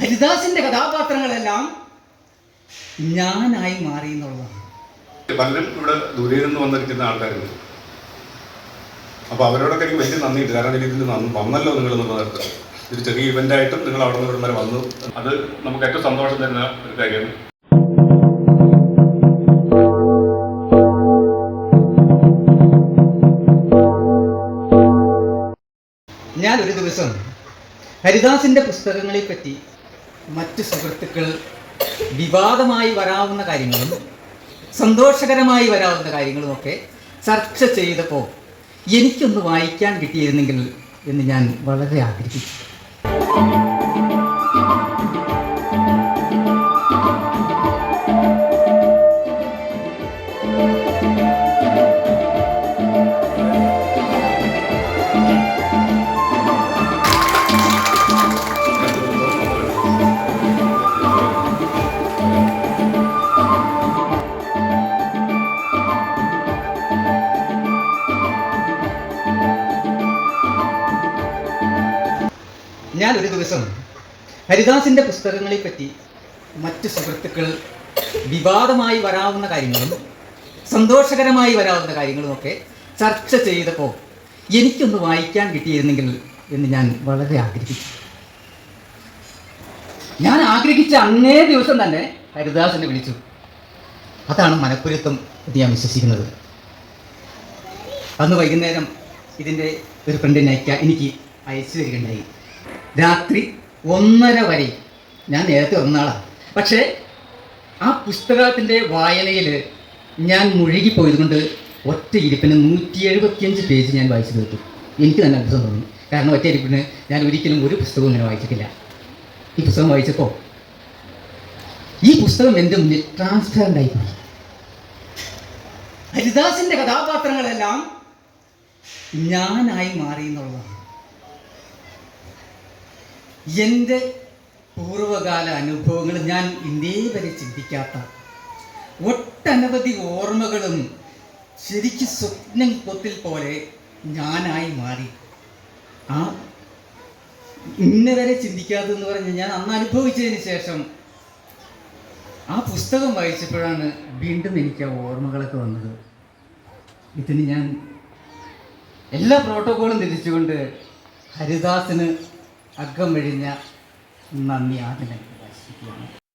ഹരിദാസിന്റെ കഥാപാത്രങ്ങളെല്ലാം ഞാനായി മാറി എന്നുള്ളതാണ്. പലരും ഇവിടെ ദൂരെ നിന്ന് വന്നിരിക്കുന്ന ആൾക്കാരുണ്ട്. അപ്പൊ അവരോടൊക്കെ എനിക്ക് വലിയ നന്ദിയുണ്ട്. കാരണം എനിക്ക് നന്ദി വന്നല്ലോ നിങ്ങൾ എന്നുള്ളത് ഒരു ചെറിയ ഇവന്റ് ആയിട്ടും നിങ്ങൾ അവിടെ നിന്ന് ഇവിടെ വരെ വന്നു. അത് നമുക്ക് ഏറ്റവും സന്തോഷം തരുന്ന ഒരു കാര്യമാണ്. ഞാൻ ഒരു ദിവസം ഹരിദാസിന്റെ പുസ്തകങ്ങളെ പറ്റി മറ്റു സുഹൃത്തുക്കൾ വിവാദമായി വരാവുന്ന കാര്യങ്ങളും സന്തോഷകരമായി വരാവുന്ന കാര്യങ്ങളുമൊക്കെ ചർച്ച ചെയ്തപ്പോൾ എനിക്കൊന്ന് വായിക്കാൻ കിട്ടിയിരുന്നെങ്കിൽ എന്ന് ഞാൻ വളരെ ആഗ്രഹിച്ചു ഞാൻ ഒരു ദിവസം ഹരിദാസിന്റെ പുസ്തകങ്ങളെ പറ്റി മറ്റു സുഹൃത്തുക്കൾ വിവാദമായി വരാവുന്ന കാര്യങ്ങളും സന്തോഷകരമായി വരാവുന്ന കാര്യങ്ങളുമൊക്കെ ചർച്ച ചെയ്തപ്പോൾ എനിക്കൊന്ന് വായിക്കാൻ കിട്ടിയിരുന്നെങ്കിൽ എന്ന് ഞാൻ വളരെ ആഗ്രഹിച്ചു. ഞാൻ ആഗ്രഹിച്ച അന്നേ ദിവസം തന്നെ ഹരിദാസിനെ വിളിച്ചു. അതാണ് മനപ്പുരുത്തം എന്ന് ഞാൻ വിശ്വസിക്കുന്നത്. അന്ന് വൈകുന്നേരം ഇതിന്റെ ഒരു അയക്കാൻ എനിക്ക് അയച്ചു തരികയുണ്ടായി. രാത്രി ഒന്നര വരെ. ഞാൻ നേരത്തെ ഒന്നാളാണ് പക്ഷേ ആ പുസ്തകത്തിന്റെ വായനയിൽ ഞാൻ മുഴുകിപ്പോയത് കൊണ്ട് ഒറ്റ ഇരിപ്പിന് നൂറ്റി എഴുപത്തിയഞ്ച് പേജ് ഞാൻ വായിച്ചു തീർത്തു. എനിക്ക് തന്നെ അത്ഭുതം തോന്നി. കാരണം ഒറ്റ ഇരിപ്പിന് ഞാൻ ഒരിക്കലും ഒരു പുസ്തകവും ഇങ്ങനെ വായിച്ചിട്ടില്ല. ഈ പുസ്തകം വായിച്ചപ്പോൾ ഈ പുസ്തകം എന്റെ മുന്നിൽ ട്രാൻസ്പെറന്റ് ആയിപ്പോയി ഹരിദാസിന്റെ കഥാപാത്രങ്ങളെല്ലാം ഞാനായി മാറി എന്നുള്ളതാണ്. എന്റെ പൂർവകാല അനുഭവങ്ങൾ ഞാൻ ഇന്നേ വരെ ചിന്തിക്കാത്ത ഒട്ടനവധി ഓർമ്മകളും ശരിക്ക് സ്വപ്നം കൊത്തിൽ പോലെ ഞാനായി മാറി. ആ ഇന്ന് വരെ ചിന്തിക്കാത്തതെന്ന് പറഞ്ഞ് ഞാൻ അന്ന് അനുഭവിച്ചതിന് ശേഷം ആ പുസ്തകം വായിച്ചപ്പോഴാണ് വീണ്ടും എനിക്ക് ആ ഓർമ്മകളൊക്കെ വന്നത്. ഇതിന് ഞാൻ എല്ലാ പ്രോട്ടോക്കോളും തിരിച്ചുകൊണ്ട് ഹരിദാസിന് അകം വെഴിഞ്ഞ നന്ദി ആദ്യം എനിക്ക്